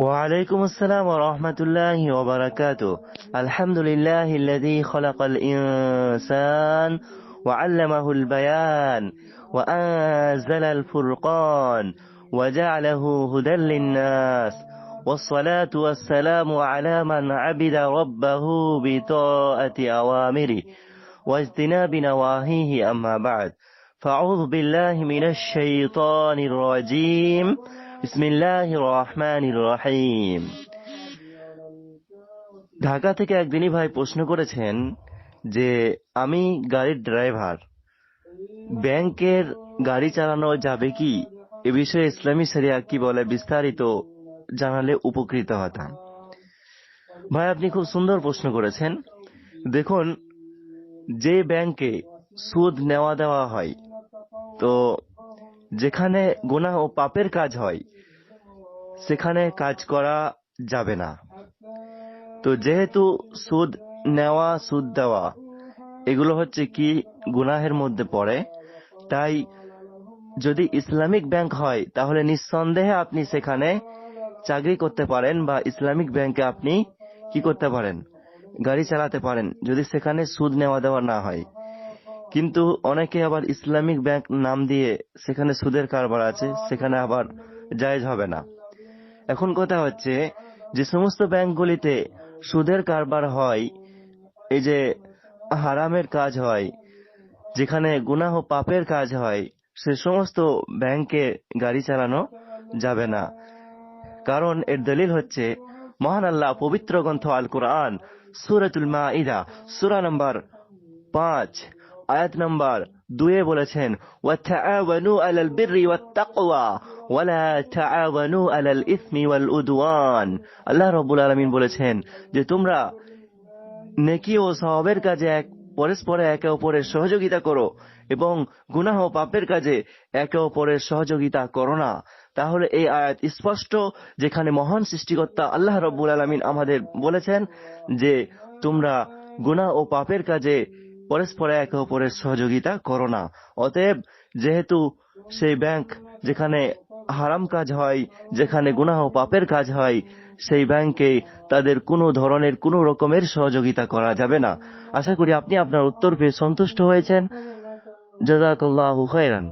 وعليكم السلام ورحمة الله وبركاته. الحمد لله الذي خلق الإنسان وعلمه البيان وأنزل الفرقان وجعله هدى للناس. والصلاة والسلام على من عبد ربه بطاعة أوامره واجتناب نواهيه. أما بعد فأعوذ بالله من الشيطان الرجيم. ঢাকা থেকে একদিনই ভাই প্রশ্ন করেছেন যে, আমি গাড়ির ড্রাইভার, ব্যাংকের গাড়ি চালানো যাবে কি? এ বিষয়ে ইসলামী সেরিয়া কি বলে বিস্তারিত জানালে উপকৃত হতাম। ভাই, আপনি খুব সুন্দর প্রশ্ন করেছেন। দেখুন, যে ব্যাংকে সুদ নেওয়া দেওয়া হয়, তো যেখানে গোনা ও পাপের কাজ হয়, সেখানে কাজ করা যাবে না। তো যেহেতু সুদ নেওয়া, সুদ দেওয়া, এগুলো হচ্ছে কি গুনাহের মধ্যে পড়ে, তাই যদি ইসলামিক ব্যাংক হয়, তাহলে নিঃসন্দেহে আপনি সেখানে চাকরি করতে পারেন বা ইসলামিক ব্যাংকে আপনি কি করতে পারেন? গাড়ি চালাতে পারেন, যদি সেখানে সুদ নেওয়া দেওয়া না হয়। কিন্তু অনেকে আবার ইসলামিক ব্যাংক নাম দিয়ে সেখানে সুদের কারবার আছে, সেখানে আবার জায়েজ হবে না। এখন কথা হচ্ছে যে সমস্ত ব্যাংকগুলিতে সুদের কারবার হয়, এই যে হারামের কাজ হয়, যেখানে গুনাহ পাপের কাজ হয়, সে সমস্ত ব্যাংকে গাড়ি চালানো যাবে না। কারণ এর দলিল হচ্ছে, মহান আল্লাহ পবিত্র গ্রন্থ আল কোরআন সুরাতুল মাইদা সুরা নম্বর পাঁচ আয়াত নম্বর দুয়ে বলেছেন বিররি আল্লাহ রাব্বুল আলামিন বলেছেন যে, তোমরা নেকি ও সওয়াবের কাজে এক, পরস্পরে একে অপরের সহযোগিতা করো এবং গুনাহ ও পাপের কাজে একে অপরের সহযোগিতা করো না। তাহলে এই আয়াত স্পষ্ট, যেখানে মহান সৃষ্টিকর্তা আল্লাহ রব্বুল আলমিন আমাদের বলেছেন যে, তোমরা গুনাহ ও পাপের কাজে পরস্পরে একে অপরের সহযোগিতা করো না। অতএব যেহেতু সেই ব্যাংক যেখানে হারাম কাজ হয়, যেখানে গুনাহ পাপের কাজ হয়, সেই ব্যাংকে তাদের কোনো ধরনের কোনো রকমের সহযোগিতা করা যাবে না। আশা করি আপনি আপনার উত্তর পেয়ে সন্তুষ্ট হয়েছেন। জাজাকাল্লাহু খায়রান।